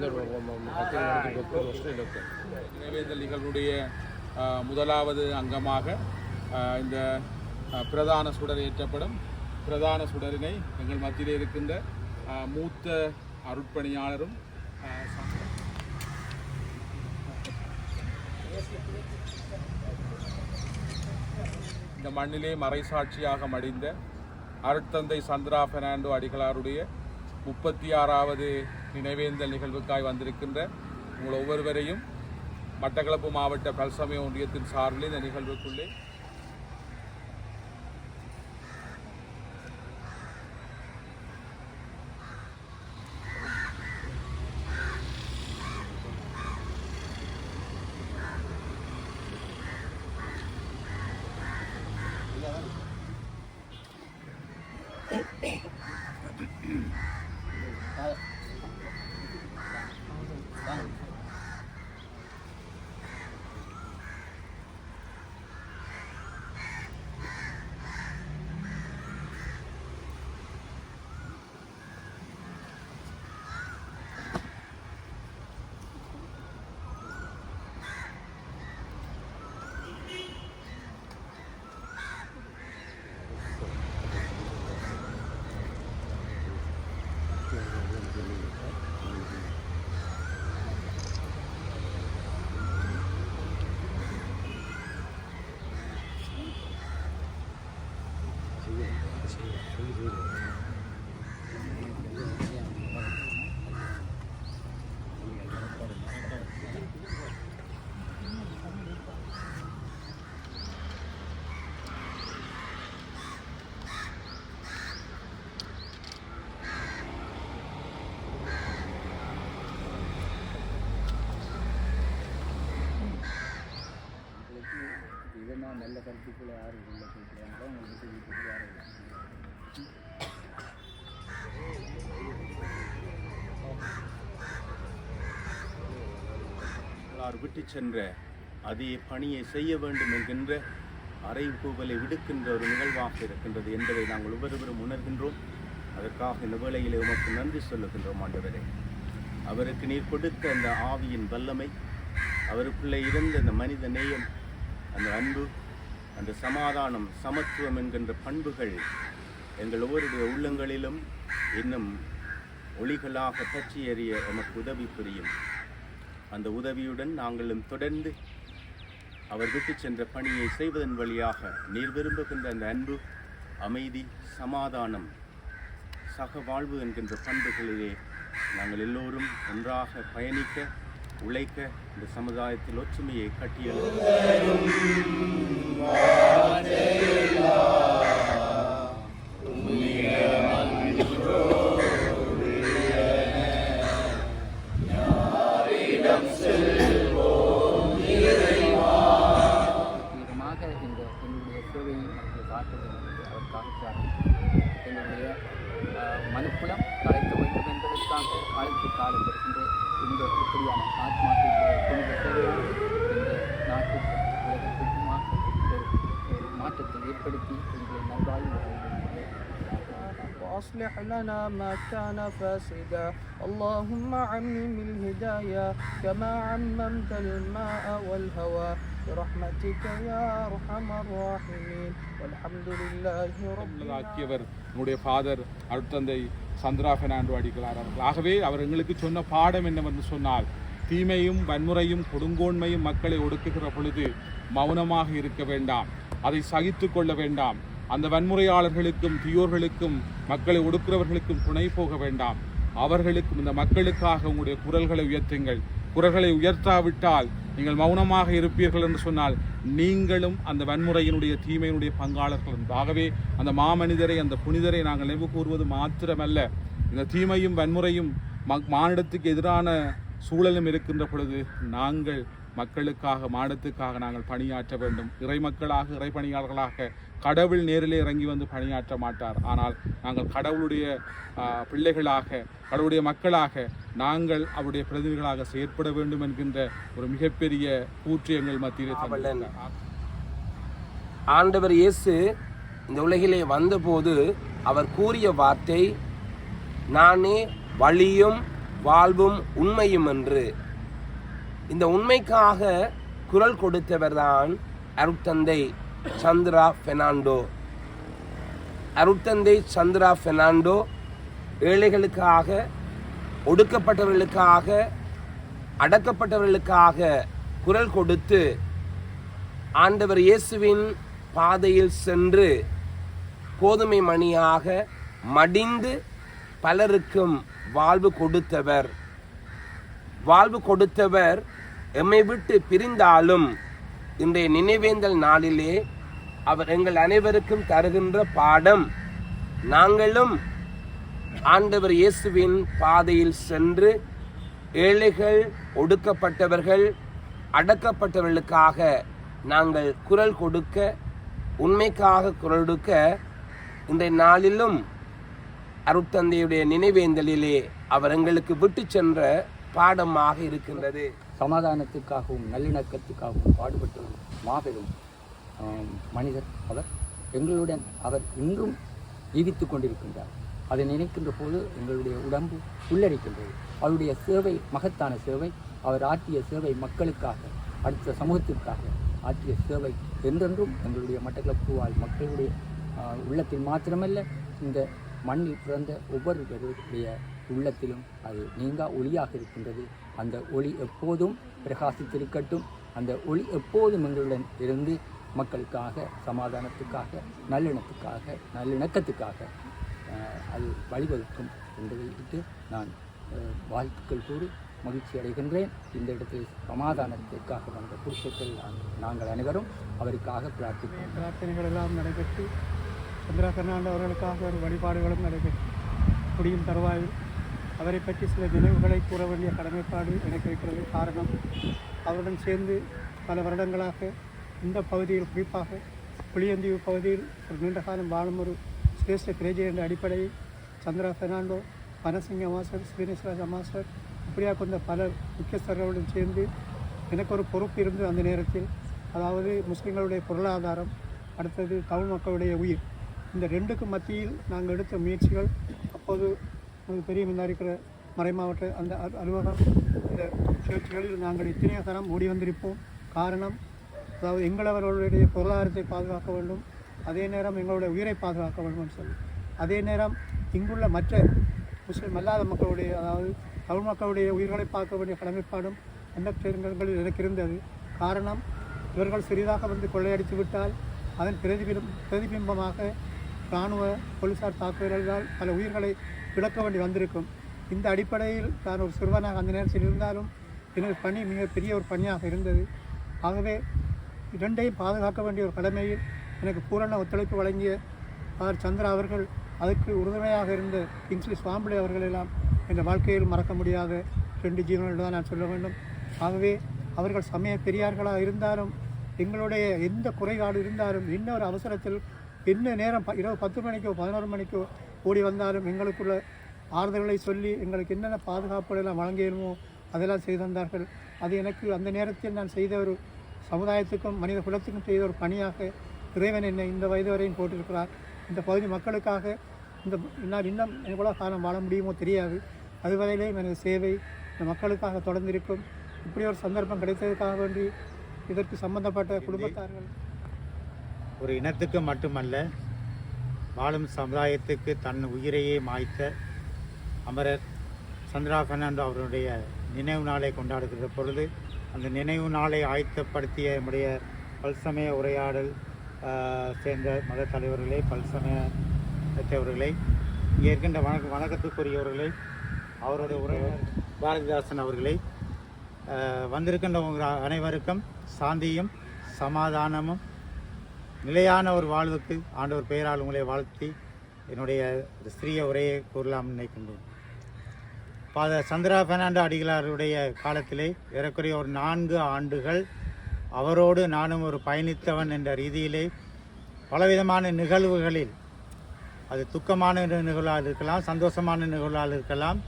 today. நேற்று நிகழ்வுடைய முதலாவது அங்கமாக இந்த பிரதான சுடர் ஏற்றப்படும் பிரதான சுடரினை எங்கள் மத்தியில் இருக்கின்ற மூத்த அருட்பணியாளரும் இந்த மண்ணிலே மறைசாட்சியாக மடிந்த அருட்தந்தை சந்திரா பெர்னாண்டோ அடிகளாருடைய முப்பத்தி ஆறாவது நினைவேந்தல் நிகழ்வுக்காய் வந்திருக்கின்ற உங்கள் ஒவ்வொருவரையும் மட்டக்களப்பு மாவட்ட பல்சமய ஒன்றியத்தின் சார்பில் இந்த நிகழ்வுக்குள்ளே இதெல்லாம் நல்ல கருத்துக்களை யார் உள்ள கேட்குறாங்களோ அவங்களுக்கு சொல்லிட்டு யார் விட்டு சென்ற அதே பணியை செய்ய வேண்டும் என்கின்ற அறைகூவலை விடுக்கின்ற ஒரு நிகழ்வாக இருக்கின்றது என்பதை நாங்கள் ஒவ்வொருவரும் உணர்கின்றோம். அதற்காக இந்த வேளையிலே உமக்கு நன்றி சொல்லுகின்றோம் ஆண்டவரே. அவருக்கு நீர் கொடுத்த அந்த ஆவியின் வல்லமை அவருக்குள்ளே இருந்த அந்த மனித நேயம் அந்த அன்பு அந்த சமாதானம் சமத்துவம் என்கின்ற பண்புகள் எங்கள் ஒவ்வொருடைய உள்ளங்களிலும் இன்னும் ஒளிகளாக பற்றி எறிய எமக்கு உதவி புரியும். அந்த உதவியுடன் நாங்களும் தொடர்ந்து அவர் விட்டு சென்ற பணியை செய்வதன் வழியாக நீர் விரும்புகின்ற அந்த அன்பு அமைதி சமாதானம் சக வாழ்வு என்கின்ற பண்புகளிலே நாங்கள் எல்லோரும் ஒன்றாக பயணிக்க உழைக்க இந்த சமுதாயத்தில் ஒற்றுமையை கட்டியெழுப்ப என்னுடைய மனுக்குலம் கலைக்க வேண்டும் என்பதற்காக காலத்து காலம் இருக்கின்ற இந்த இப்படியான ஆத்மாக்களுடைய சேவையானது இந்த நாட்டுக்கு உலகத்திற்குமாக ஒரு ஒரு மாற்றத்தை ஏற்படுத்தி எங்களை நல்வாழ்வு وأصلح لنا ما كان فاسدا اللهم عمم الهداية كما عممت الماء والهواء برحمتك يا أرحم الراحمين والحمد لله رب العالمين ஆக்கியவர் நம்முடைய ஃபாதர் அருட்தந்தை சந்திரா பெர்னாண்டோ அடிகளார் அவர்கள் ஆகவே அவர் எங்களுக்கு சொன்ன பாடம் என்னவென்று சொன்னால் தீமையும் வன்முறையும் கொடுங்கோன்மையும் மக்களை ஒடுக்குகிற பொழுது மௌனமாக இருக்க வேண்டாம் அதை சகித்து கொள்ள வேண்டாம். அந்த வன்முறையாளர்களுக்கும் தீயோர்களுக்கும் மக்களை ஒடுக்கிறவர்களுக்கும் துணை போக வேண்டாம். அவர்களுக்கும் இந்த மக்களுக்காக உங்களுடைய குரல்களை உயர்த்துங்கள். குரல்களை உயர்த்தாவிட்டால் நீங்கள் மௌனமாக இருப்பீர்கள் என்று சொன்னால் நீங்களும் அந்த வன்முறையினுடைய தீமையினுடைய பங்காளர்கள் ஆகவே அந்த மாமனிதரை அந்த புனிதரை நாங்கள் நினைவு கூறுவது மாத்திரமல்ல. இந்த தீமையும் வன்முறையும் மானிடத்துக்கு எதிரான சூழலும் இருக்கின்ற பொழுது நாங்கள் மக்களுக்காக மாடத்துக்காக நாங்கள் பணியாற்ற வேண்டும். இறை மக்களாக இறை பணியாளர்களாக கடவுள் நேரிலே இறங்கி வந்து பணியாற்ற மாட்டார். ஆனால் நாங்கள் கடவுளுடைய பிள்ளைகளாக கடவுளுடைய மக்களாக நாங்கள் அவருடைய பிரதிநிதிகளாக செயற்பட வேண்டும் என்கின்ற ஒரு மிகப்பெரிய கூற்று எங்கள் மத்தியிலே. ஆண்டவர் இயேசு இந்த உலகிலே வந்தபோது அவர் கூறிய வார்த்தை நானே வழியும் வாழ்வும் உண்மையும் என்று. இந்த உண்மைக்காக குரல் கொடுத்தவர் தான் அருட்தந்தை சந்திரா பெர்னாண்டோ. அருட்தந்தை சந்திரா பெர்னாண்டோ ஏழைகளுக்காக ஒடுக்கப்பட்டவர்களுக்காக அடக்கப்பட்டவர்களுக்காக குரல் கொடுத்து ஆண்டவர் இயேசுவின் பாதையில் சென்று கோதுமை மணியாக மடிந்து பலருக்கும் வாழ்வு கொடுத்தவர். வாழ்வு கொடுத்தவர் எம்மை விட்டு பிரிந்தாலும் இன்றைய நினைவேந்தல் நாளிலே அவர் எங்கள் அனைவருக்கும் தருகின்ற பாடம் நாங்களும் ஆண்டவர் இயேசுவின் பாதையில் சென்று ஏழைகள் ஒடுக்கப்பட்டவர்கள் அடக்கப்பட்டவர்களுக்காக நாங்கள் குரல் கொடுக்க உண்மைக்காக குரல் கொடுக்க இன்றைய நாளிலும் அருட்தந்தையுடைய நினைவேந்தலிலே அவர் எங்களுக்கு விட்டு சென்ற பாடமாக இருக்கின்றது. சமாதானத்துக்காகவும் நல்லிணக்கத்துக்காகவும் பாடுபட்ட ஒரு மாபெரும் மனிதர் அவர். எங்களுடன் அவர் இன்றும் ஜீவித்துக் கொண்டிருக்கின்றார். அதை நினைக்கின்ற போது எங்களுடைய உடம்பு உள்ளடிக்கின்றது அவருடைய சேவை மகத்தான சேவை. அவர் ஆற்றிய சேவை மக்களுக்காக அடுத்த சமூகத்திற்காக ஆற்றிய சேவை என்றென்றும் எங்களுடைய மட்டக்களப்புவாழ் மக்களுடைய உள்ளத்தில் மாத்திரமல்ல இந்த மண்ணில் பிறந்த ஒவ்வொருவருடைய உள்ளத்திலும் அது நீங்கா ஒளியாக இருக்கின்றது. அந்த ஒளி எப்போதும் பிரகாசித்திருக்கட்டும். அந்த ஒளி எப்போதும் எங்களுடன் இருந்து மக்களுக்காக சமாதானத்துக்காக நல்லிணத்துக்காக நல்லிணக்கத்துக்காக அது வழிவகுக்கும் என்பதை விட்டு நான் வாழ்த்துக்கள் கூறி மகிழ்ச்சி அடைகின்றேன். இந்த இடத்தில் சமாதானத்திற்காக வந்த புருஷர்கள் நாங்கள் அனைவரும் அவருக்காக பிரார்த்திப்போம். பிரார்த்தனைகள் எல்லாம் நடைபெற்று சந்திரா பெர்னாண்டோ அவர்களுக்காக ஒரு வழிபாடுகளும் நடைபெற்று முடியும் தருவாயில். அவரை பற்றி சில நினைவுகளை கூற வேண்டிய கடமைப்பாடு எனக்கு இருக்கிறது. காரணம் அவருடன் சேர்ந்து பல வருடங்களாக இந்த பகுதியில் குறிப்பாக புளியந்தீவு பகுதியில் ஒரு நீண்ட காலம் வாழும் ஒரு சிரேஷ்ட கிரேஜி என்ற அடிப்படையில் சந்திரா பெர்னாண்டோ பனசிங்க மாஸ்டர் ஸ்ரீனிஸ்வராஜ மாஸ்டர் இப்படியாக கொண்ட பல முக்கியஸ்தர்களுடன் சேர்ந்து எனக்கு ஒரு பொறுப்பு இருந்து அந்த நேரத்தில். அதாவது முஸ்லீம்களுடைய பொருளாதாரம் அடுத்தது தமிழ் மக்களுடைய உயிர். இந்த ரெண்டுக்கும் மத்தியில் நாங்கள் எடுத்த முயற்சிகள் அப்போது உங்களுக்கு பெரிய இந்த இருக்கிற மறைமாவட்ட அந்த அலுவலகம் இந்த சுழற்சிகளில் நாங்கள் எத்தனையோ தரம் ஓடி வந்திருப்போம். காரணம் அதாவது எங்களவர்களுடைய பொருளாதாரத்தை பாதுகாக்க வேண்டும். அதே நேரம் எங்களுடைய உயிரை பாதுகாக்க வேண்டும் சொல்லி. அதே நேரம் இங்குள்ள மற்ற முஸ்லிம் அல்லாத மக்களுடைய அதாவது தமிழ் மக்களுடைய உயிர்களை பார்க்க வேண்டிய கடமைப்பாடும் அந்த எனக்கு இருந்தது. காரணம் இவர்கள் சிறிதாக வந்து கொள்ளையடித்து விட்டால் அதன் பிரதிபிம் பிரதிபிம்பமாக இராணுவ போலீசார் தாக்குதல்களால் பல உயிர்களை இழக்க வேண்டி வந்திருக்கும். இந்த அடிப்படையில் நான் ஒரு சிறுவனாக அந்த நேரத்தில் இருந்தாலும் எனது பணி மிகப்பெரிய ஒரு பணியாக இருந்தது. ஆகவே இரண்டையும் பாதுகாக்க வேண்டிய ஒரு கடமையில் எனக்கு பூரண ஒத்துழைப்பு வழங்கிய ஆர். சந்திரா அவர்கள் அதற்கு உறுதுணையாக இருந்த கிங்ஸ்லி சுவாம்பிளி அவர்களெல்லாம் என்ற வாழ்க்கையில் மறக்க முடியாத ரெண்டு ஜீவன்கள் தான் நான் சொல்ல வேண்டும். ஆகவே அவர்கள் சமய பெரியார்களாக இருந்தாலும் எங்களுடைய எந்த குறைபாடு இருந்தாலும் இன்னொரு அவசரத்தில் என்ன நேரம்? இரவு பத்து மணிக்கோ பதினோரு மணிக்கோ ஓடி வந்தாலும் எங்களுக்குள்ள ஆறுதல்களை சொல்லி எங்களுக்கு என்னென்ன பாதுகாப்புகள் எல்லாம் வழங்கியணுமோ அதெல்லாம் செய்து தந்தார்கள். அது எனக்கு அந்த நேரத்தில் நான் செய்த ஒரு சமுதாயத்துக்கும் மனித குலத்துக்கும் செய்த ஒரு பணியாக இறைவன் என்னை இந்த வயது வரையும் போட்டிருக்கிறார். இந்த பகுதி மக்களுக்காக இந்த என்னால் இன்னும் எவ்வளோ காலம் வாழ முடியுமோ தெரியாது. அதுவரையிலேயும் எனது சேவை இந்த மக்களுக்காக தொடர்ந்து இருக்கும் இப்படி ஒரு சந்தர்ப்பம் கிடைத்ததுக்காக வேண்டி இதற்கு சம்பந்தப்பட்ட குடும்பத்தார்கள் ஒரு இனத்துக்கு மட்டுமல்ல வாழும் சமுதாயத்துக்கு தன் உயிரையே மாய்த்த அமரர் சந்திரா பெர்னாண்டோ அவருடைய நினைவு நாளை கொண்டாடுகிற பொழுது அந்த நினைவு நாளை ஆயத்தப்படுத்திய நம்முடைய பல்சமய உரையாடல் சேர்ந்த மத தலைவர்களே பல்சமயத்தவர்களே இங்கே இருக்கின்ற வணக்க வணக்கத்துக்குரியவர்களே அவருடைய உரையாடல் பாரதிதாசன் அவர்களை வந்திருக்கின்றவங்க அனைவருக்கும் சாந்தியும் சமாதானமும் நிலையான ஒரு வாழ்வுக்கு ஆண்டவர் பெயரால் உங்களை வாழ்த்தி என்னுடைய இந்த சிறிய உரையை கூறலாம் நினைக்கின்றோம். பாத சந்திரா பெர்னாண்டோ அடிகளாருடைய காலத்திலே ஏறக்குறைய ஒரு நான்கு ஆண்டுகள் அவரோடு நானும் ஒரு பயணித்தவன் என்ற ரீதியிலே பலவிதமான நிகழ்வுகளில் அது துக்கமான நிகழ்வாக இருக்கலாம் சந்தோஷமான நிகழ்வாக இருக்கலாம்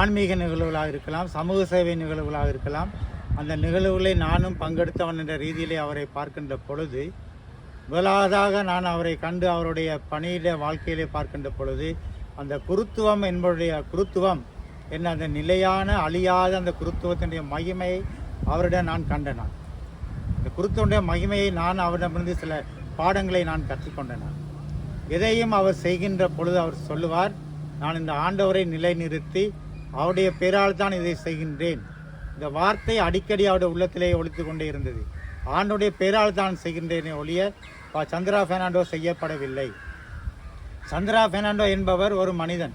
ஆன்மீக நிகழ்வுகளாக இருக்கலாம் சமூக சேவை நிகழ்வுகளாக இருக்கலாம். அந்த நிகழ்வுகளை நானும் பங்கெடுத்தவன் என்ற ரீதியிலே அவரை பார்க்கின்ற பொழுது முதலாவதாக நான் அவரை கண்டு அவருடைய பணியில வாழ்க்கையிலே பார்க்கின்ற பொழுது அந்த குருத்துவம் என்பதுடைய குருத்துவம் என்ன அந்த நிலையான அழியாத அந்த குருத்துவத்தினுடைய மகிமையை அவரிடம் நான் கண்டனான் இந்த குருத்துவனுடைய மகிமையை நான் அவரிடமிருந்து சில பாடங்களை நான் கற்றுக்கொண்டனான் எதையும் அவர் செய்கின்ற பொழுது அவர் சொல்லுவார் நான் இந்த ஆண்டவரை நிலைநிறுத்தி அவருடைய பேரால் தான் இதை செய்கின்றேன். இந்த வார்த்தை அடிக்கடி அவருடைய உள்ளத்திலே ஒழித்து கொண்டே இருந்தது. ஆண்டுடைய பேரால் தான் செய்கின்றேனே ஒழிய பா- சந்திரா பெர்னாண்டோ செய்யப்படவில்லை. சந்திரா பெர்னாண்டோ என்பவர் ஒரு மனிதன்.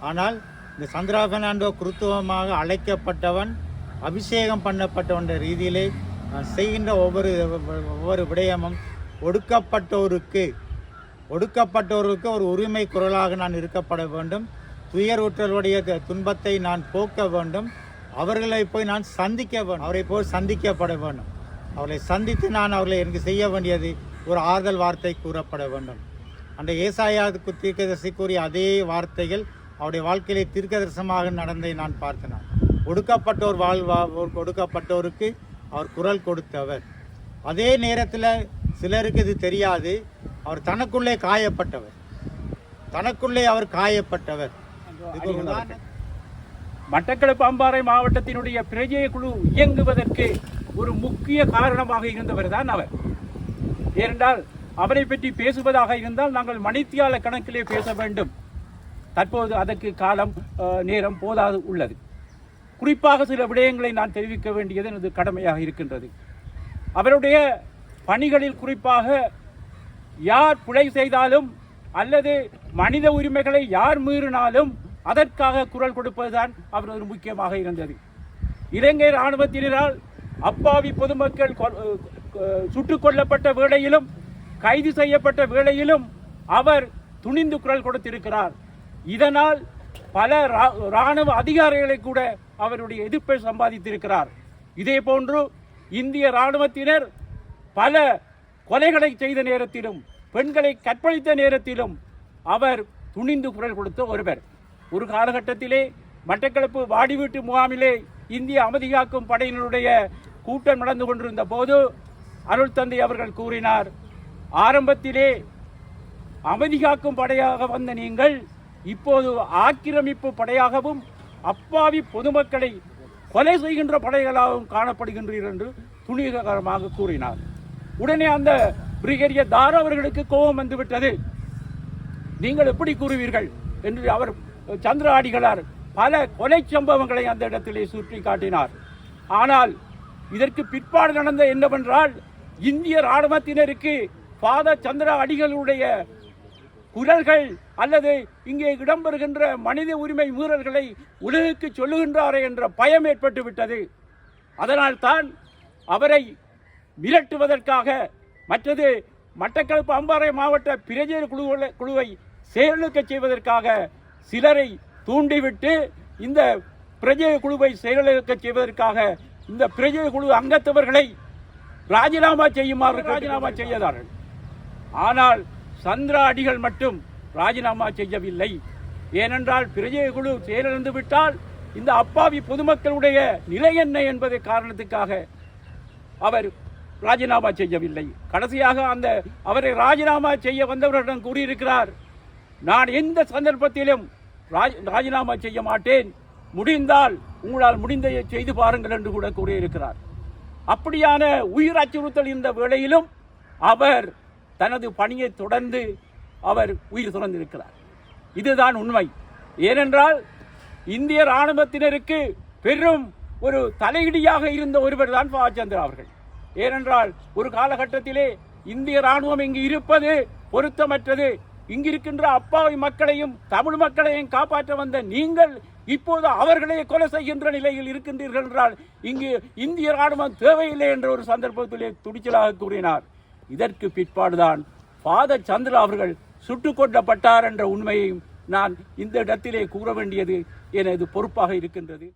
ஆனால் இந்த சந்திரா பெர்னாண்டோ குருத்துவமாக அழைக்கப்பட்டவன் அபிஷேகம் பண்ணப்பட்டவன் ரீதியிலே நான் செய்கின்ற ஒவ்வொரு ஒவ்வொரு விடயமும் ஒடுக்கப்பட்டோருக்கு ஒடுக்கப்பட்டோருக்கு ஒரு உரிமை குரலாக நான் இருக்கப்பட வேண்டும். துயருற்றவருடைய துன்பத்தை நான் போக்க வேண்டும். அவர்களை போய் நான் சந்திக்க வேண்டும். அவரை போய் சந்திக்கப்பட வேண்டும். அவர்களை சந்தித்து நான் அவர்களை எனக்கு செய்ய வேண்டியது ஒரு ஆறுதல் வார்த்தை கூறப்பட வேண்டும். அந்த ஏசாயாவுக்கு தீர்க்கதரிசி கூறிய அதே வார்த்தைகள் அவருடைய வாழ்க்கையிலே தீர்க்கதரிசனமாக நடந்ததை நான் பார்த்தேன். ஒடுக்கப்பட்டோர் வாழ்வா ஒடுக்கப்பட்டோருக்கு அவர் குரல் கொடுத்தவர். அதே நேரத்தில் சிலருக்கு இது தெரியாது. அவர் தனக்குள்ளே காயப்பட்டவர். தனக்குள்ளே அவர் காயப்பட்டவர். மட்டக்களப்பு அம்பாறை மாவட்டத்தினுடைய பிரஜை குழு இயங்குவதற்கு ஒரு முக்கிய காரணமாக இருந்தவர் தான் அவர். ஏனென்றால் அவரை பற்றி பேசுவதாக இருந்தால் நாங்கள் மணித்தியால கணக்கிலே பேச வேண்டும். தற்போது அதற்கு காலம் நேரம் போதாது உள்ளது. குறிப்பாக சில விடயங்களை நான் தெரிவிக்க வேண்டியது எனது கடமையாக இருக்கின்றது. அவருடைய பணிகளில் குறிப்பாக யார் பிழை செய்தாலும் அல்லது மனித உரிமைகளை யார் மீறினாலும் அதற்காக குரல் கொடுப்பதுதான் அவர் ஒரு முக்கியமாக இருந்தது. இலங்கை இராணுவத்தினரால் அப்பாவி பொதுமக்கள் கொ- சுட்டுக் கொல்லப்பட்ட வேளையிலும் கைது செய்யப்பட்ட வேளையிலும் அவர் துணிந்து குரல் கொடுத்திருக்கிறார். இதனால் பல ரா- அதிகாரிகளை கூட அவருடைய எதிர்ப்பை சம்பாதித்திருக்கிறார். இதே போன்று இந்திய ராணுவத்தினர் பல கொலைகளை செய்த நேரத்திலும் பெண்களை கற்பழித்த நேரத்திலும் அவர் துணிந்து குரல் கொடுத்த ஒருவர். ஒரு காலகட்டத்திலே மட்டக்களப்பு வாடிவீட்டு முகாமிலே இந்திய அமைதி காக்கும் படையினருடைய கூட்டம் நடந்து கொண்டிருந்த போது அருள் தந்தை அவர்கள் கூறினார் ஆரம்பத்திலே அமைதி காக்கும் படையாக வந்த நீங்கள் இப்போது ஆக்கிரமிப்பு படையாகவும் அப்பாவி பொதுமக்களை கொலை செய்கின்ற படைகளாகவும் காணப்படுகின்றீர்கள் என்று துணிகரமாக கூறினார். உடனே அந்த பிரிகேடியர் தாரோ அவர்களுக்கு கோபம் வந்துவிட்டது நீங்கள் எப்படி கூறுவீர்கள்? என்று அவர் சந்திர ஆடிகளார் பல கொலை சம்பவங்களை அந்த இடத்திலே சுற்றி காட்டினார் ஆனால் இதற்கு பிற்பாடு நடந்த என்னவென்றால் இந்திய ராணுவத்தினருக்கு பாத சந்திர அடிகளுடைய குரல்கள் அல்லது இங்கே இடம்பெறுகின்ற மனித உரிமை மீறல்களை உலகுக்கு சொல்லுகின்றாரே என்ற பயம் ஏற்பட்டு விட்டது. அதனால்தான் அவரை மிரட்டுவதற்காக மற்றது மட்டக்களப்பு அம்பாறை மாவட்ட பிரஜர் குழு குழுவை செயலுக்க செய்வதற்காக சிலரை தூண்டிவிட்டு இந்த பிரஜை குழுவை செயலிழக்க செய்வதற்காக இந்த பிரஜை குழு அங்கத்தவர்களை ராஜினாமா செய்யுமாறு ராஜினாமா செய்யதார்கள் ஆனால் சந்திரா அடிகள் மட்டும் ராஜினாமா செய்யவில்லை. ஏனென்றால் பிரஜை குழு செயலிழந்து விட்டால் இந்த அப்பாவி பொதுமக்களுடைய நிலை என்ன என்பதை காரணத்துக்காக அவர் ராஜினாமா செய்யவில்லை. கடைசியாக அந்த அவரை ராஜினாமா செய்ய வந்தவர்களிடம் கூறியிருக்கிறார் நான் எந்த சந்தர்ப்பத்திலும் ராஜ்- ராஜினாமா செய்ய மாட்டேன். முடிந்தால் உங்களால் முடிந்ததை செய்து பாருங்கள் என்று கூட கூறியிருக்கிறார். அப்படியான உயிர் அச்சுறுத்தல் இருந்த வேளையிலும் அவர் தனது பணியை தொடர்ந்து அவர் உயிர் துறந்திருக்கிறார். இதுதான் உண்மை. ஏனென்றால் இந்திய ராணுவத்தினருக்கு பெரும் ஒரு தலையிடியாக இருந்த ஒருவர் தான் பாலச்சந்திரா அவர்கள். ஏனென்றால் ஒரு காலகட்டத்திலே இந்திய ராணுவம் இங்கு இருப்பது பொருத்தமற்றது. இங்கிருக்கின்ற அப்பாவி மக்களையும் தமிழ் மக்களையும் காப்பாற்ற வந்த நீங்கள் இப்போது அவர்களே கொலை செய்கின்ற நிலையில் இருக்கின்றீர்கள் என்றால் இங்கு இந்திய ராணுவம் தேவையில்லை என்ற ஒரு சந்தர்ப்பத்திலே துடிச்சலாக கூறினார். இதற்கு பிற்பாடுதான் பாத சந்திரா அவர்கள் சுட்டுக் கொல்லப்பட்டார் என்ற உண்மையையும் நான் இந்த இடத்திலே கூற வேண்டியது எனது பொறுப்பாக இருக்கின்றது.